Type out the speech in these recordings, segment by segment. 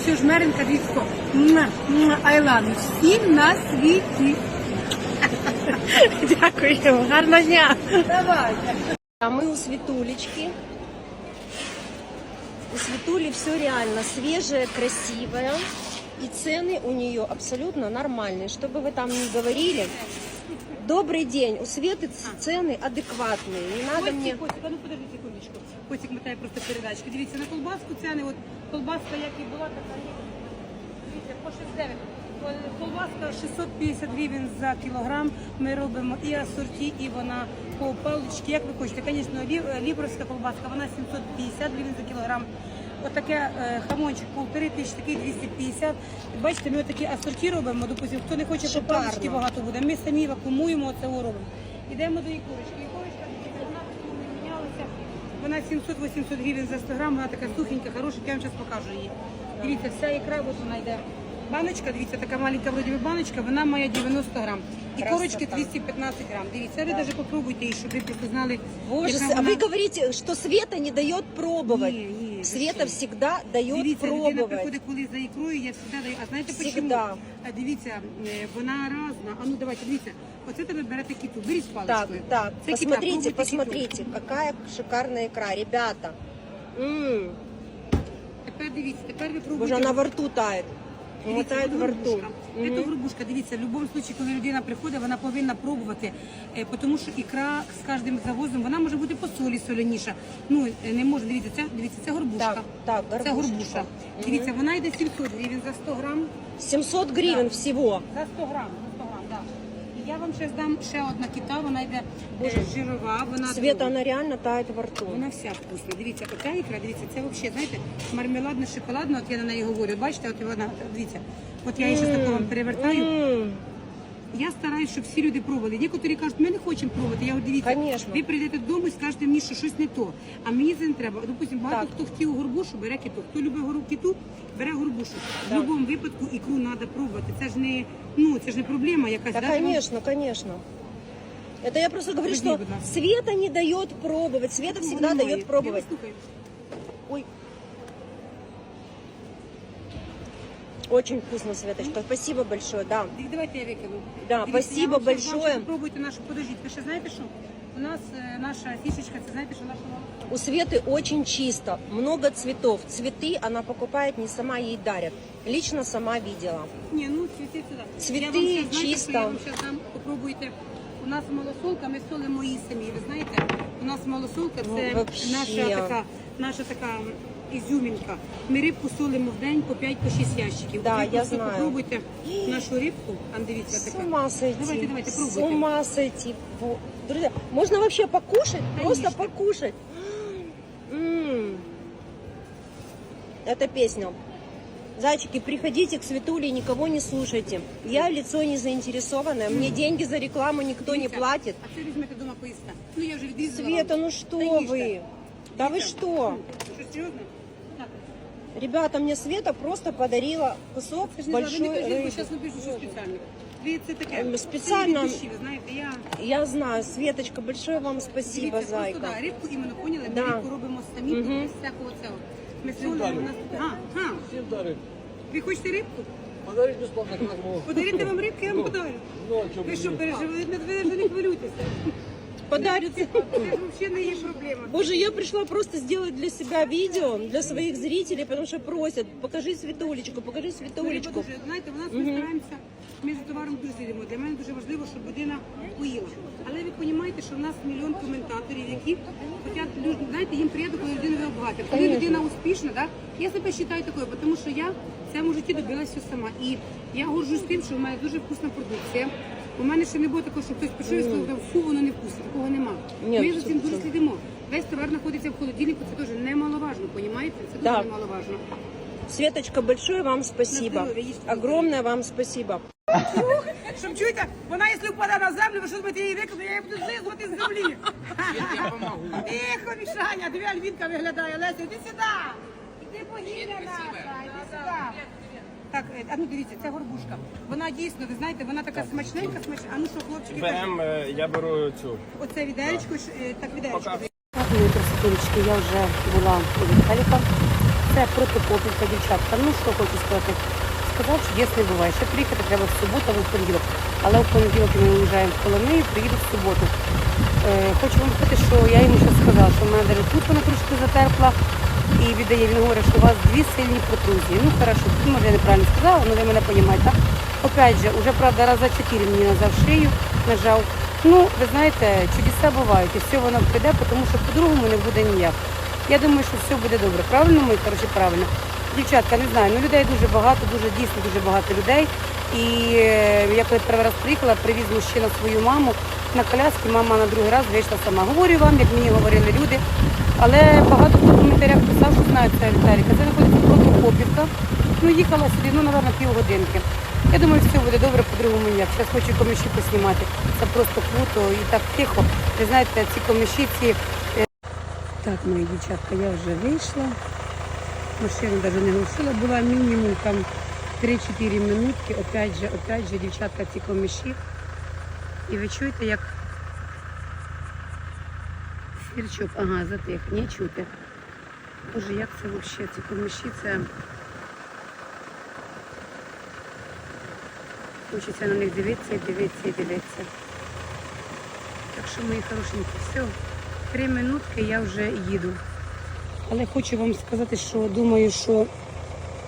Все жмеренька, дивіться. Муа, муа, I love you. Всім на світі. Дякую, гарного дня. Давайте. А мы у Светулечки. У Светули все реально свежее, красивое. И цены у нее абсолютно нормальные. Что бы вы там ни говорили. Добрый день. У Светы ц- цены адекватные. Не надо мне... Костик, Костик, а ну подожди секундочку. Костик мотає просто передачки. Дивіться, на колбаску ціни, от колбаска, як і була, така є. Дивіться, по 69. Колбаска 650 гривень за кілограм. Ми робимо і асорті, і вона по паличці, як ви хочете. Звісно, лі- лібровська колбаска, вона 750 гривень за кілограм. Отаке е, хамончик полтори тисячі, такий 250. Бачите, ми отакі асорті робимо, допустим, хто не хоче по паличці багато буде. Ми самі вакуумуємо це робимо. Ідемо до ікорочки. Ікорочка, вона не мінялася. Вона 700-800 гривень за 100 грам, вона така сухенька, хороша, я вам зараз покажу її. Дивіться, вся ікра, от вона йде. Баночка, дивіться, така маленька вроді баночка, вона має 90 грам. І Красота. 215 грам. Дивіться, ви даже попробуйте її, щоб ви просто знали, Боже, яка а вона. вы говорите, что Света не дает пробовать. Не, не, Света всегда дает Дивіться, людина пробовать. приходить коли за ікрою, я завжди даю. А знаєте Всегда. А Дивіться, е, вона разна. А ну давайте, дивіться. Оце тебе берете кіту. Беріть Так, паличкою. так, Це кита, посмотрите, пробуйте посмотрите, какая шикарная икра, ребята. М, кіту. Тепер дивіться, тепер ви пробуйте. Боже, она во рту тает. Це во рту. горбушка. Це горбушка. Дивіться, в будь-якому випадку, коли людина приходить, вона повинна пробувати, е, тому що ікра з кожним завозом, вона може бути по солі соляніша. Ну, е, не може, дивіться, це, дивіться, це горбушка. Так, так, Це горбуша. Дивіться, вона йде 700 гривень за 100 грам. 700 гривень Да. всього? За 100 грам, за 100 грам, так. І я вам ще здам ще одна кита, вона йде Боже, жирова, вона Света, вона реально тает во рту. Вона вся вкусна. Дивіться, оця ікра, дивіться, це взагалі, знаєте, мармеладно шоколадна, от я на неї говорю. Бачите, от вона, дивіться, от я її ще таку вам перевертаю. М, Я стараюсь, щоб всі люди пробували. Некоторі кажуть, ми не хочемо пробувати. Я говорю, дивіться, Конечно. ви прийдете додому і скажете мені, що щось не то. А мені це не треба. Допустим, багато Так. хто хотів горбушу, бере кіту. Хто любить гору кіту, бере горбушу. В будь-якому випадку ікру треба пробувати. Це ж не ну це ж не проблема якась. Да, вам- конечно, конечно. Это я просто говорю, Подожди, что будь ласка. Света не дает пробовать. Света всегда дает. Я вас слухаю. Ой. Очень вкусно, Светочка. Спасибо большое, да. Так Давайте я викину. Да, спасибо я вам щас большое. вам Попробуйте нашу, подождіть. Ви ще знаєте що? У нас е, наша фішечка, це знаєте, що наша У Светы очень чисто, много цветов. Цветы она покупает не сама, ей дарят. Лично сама видела. Ні, ну цвіти сюди. Цвіти, я вам щас, знаєте, чисто. що Я вам зараз дам, попробуйте. У нас малосолка, ми солимо її самі. Ви знаєте, у нас малосолка Ну, це вообще. наша така, наша така ізюмінка. Ми рибку солимо в день по 5-6 ящиків. Да, Ви я просто знаю. Попробуйте нашу рибку. А дивіться С така. ума сойти. Давайте, давайте, С пробуйте. ума сойти. Во- Друзья, можно вообще покушать? Просто Конечно. покушать. М. Это песня. Зайчики, приходите к Светуле, никого не слушайте. Я лицо не заинтересованное, мне деньги за рекламу никто не Дивіться, платит. А це візьмете дома поїсти. Ну я вже відрізала. Света, вам. ну что Та їжте. вы? Да вы Дивіться. что? Що, серйозно? Так. Ребята, мне Света просто подарила кусок Це ж не знаю, ви не большой кажіть, бо рыбы. зараз напишу, що спеціально. Ви це таке. Ем, спеціально. Це від душі, ви знаєте, я... Я знаю, Светочка, большое вам спасибо, Дивіться, зайка. Просто, да, рибку іменно поняли, ми Да. рибку робимо самі, Мгм. без всякого цього. Ми солимо, у нас... А, а, Всем дарим. ви хочете рибку? Подарить бесплатно как могу. Подарите вам рибки, я вам подарю. Ну, а чё Ви бы що, нет? переживаєте? Ви навіть не хвилюйтеся. Ж взагалі не є проблема. Боже, я пришла просто сделать для себя видео, для своих зрителей, потому что просят, покажи Светулечку, покажи дуже, знаєте, у нас ми стараємося, ми за товаром дуже слідимо. Для мене дуже важливо, щоб людина поїла. Але ви розумієте, що в нас мільйон коментаторів, які хочуть, люд- знаєте, їм приємно, коли людина вибагати. Коли Конечно. людина успішна, да, я себе вважаю такою, тому що я в цьому житті добилася все сама. І я горжусь тим, що в мене дуже вкусна продукція. У мене ще не було такого, що хтось прийшов і сказав, фу, воно не вкусне, такого нема. Ні, ми за цим дуже слідимо. Весь товар знаходиться в холодильнику, це теж немаловажно, розумієте? Це Да. дуже немаловажно. Светочка, большое вам спасибо. Здоровье, ешьте. Огромное вам спасибо. Щоб чуєте, вона якщо впаде на землю, ви що думаєте, її викину, я її буду злизувати з землі. Я допомогу. Тихо, Мішаня, диви, Альвінка виглядає, Леся, іди сюди. Іди богиня наша, іди сюди. Так, е, а ну дивіться, це горбушка. Вона дійсно, ви знаєте, вона така смачненька, смачна. А ну що, хлопчики, кажіть? БМ е, я беру цю. оце відеречко, ж, е, так відеречко. Пока. Так, мої красотулечки, я вже була у Віталіка. Це протокопівка, дівчатка. Ну що хочу сказати. Сказав, чудес не буває. Ще приїхати треба в суботу або в понеділок. Але в понеділок ми виїжджаємо в Коломию, приїду в суботу. Е, хочу вам сказати, що я йому ще сказала, що в мене навіть тут вона трошки затерпла. І віддає, він говорить, що у вас дві сильні протрузії. Ну, хорошо, може я неправильно сказала, але ви мене розумієте, так? Опять же, уже, правда, раза чотири мені назав шию, нажав. Ну, ви знаєте, чудеса бувають, і все воно прийде, тому що по-другому не буде ніяк. Я думаю, що все буде добре. Правильно, мої хороші, правильно. Дівчатка, не знаю, ну людей дуже багато, дуже дійсно дуже багато людей. І е, я коли перший раз приїхала, привіз мужчина свою маму на коляскі, мама на другий раз вийшла сама. Говорю вам, як мені говорили люди. Але багато хто в коментарях писав, що знають це Віталіка. Це знаходиться Протокопівка. Ну, їхала сюди, ну, напевно, півгодинки. Я думаю, все буде добре, по-другому ніяк. Зараз хочу коміші поснімати. Це просто круто і так тихо. Ви знаєте, ці коміші, ці е, так, мої дівчатка, я вже вийшла. Машину навіть не глушила, була мінімум там 3-4 минутки. Опять же, опять же, дівчатка, ці коміші. І ви чуєте, як свірчок, ага, затих, не чути. Боже, як це взагалі, ці коміші, це... Хочеться на них дивитися, і дивитися, і дивитися. Так що, мої хорошенькі, все, три минутки я вже їду. Але хочу вам сказати, що думаю, що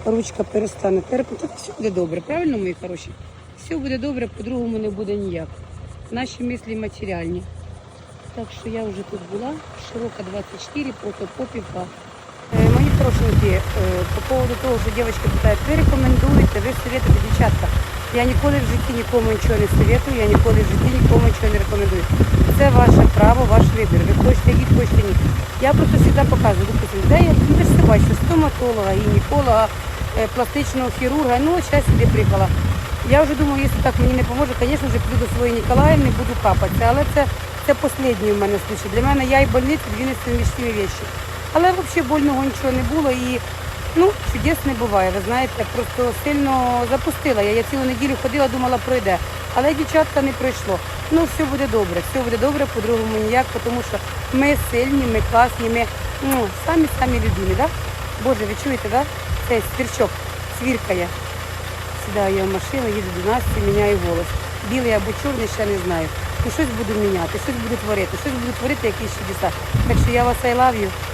ручка перестане терпати. Так все буде добре, правильно, мої хороші? Все буде добре, по-другому не буде ніяк. Наші мислі матеріальні. Так що я вже тут була, широка 24, протопопівка. Е, Мої хорошенькі, по поводу того, що дівчатки питають, ви рекомендуєте, ви советуєте, дівчатка. Я ніколи в житті нікому нічого не советую, я ніколи в житті нікому нічого не рекомендую. Це ваше право, ваш вибір. Ви хочете їдь, хочете ні. Я просто завжди показую, допустим, де я, ви ж бачите, стоматолога, гінеколога, е, пластичного хірурга, ну от зараз сюди приїхала. Я вже думаю, якщо так мені не поможе, звісно вже піду до своєї Ніколаївни, буду капатися. Але це, це останній в мене случай. Для мене я і больниця дві несумісні речі. Але взагалі больного нічого не було і ну, чудес не буває. Ви знаєте, просто сильно запустила. Я, я цілу неділю ходила, думала, пройде. Але дівчатка не пройшло. Ну, все буде добре, все буде добре, по-другому ніяк, тому що ми сильні, ми класні, ми ну, самі-самі любимі, да? Боже, ви чуєте, да? Цей свірчок свіркає. Сідаю я в машину, їду до Насті, міняю голос. Білий або чорний, ще не знаю. Ну щось буду міняти, щось буду творити, щось буду творити, якісь чудеса. Так що я вас I.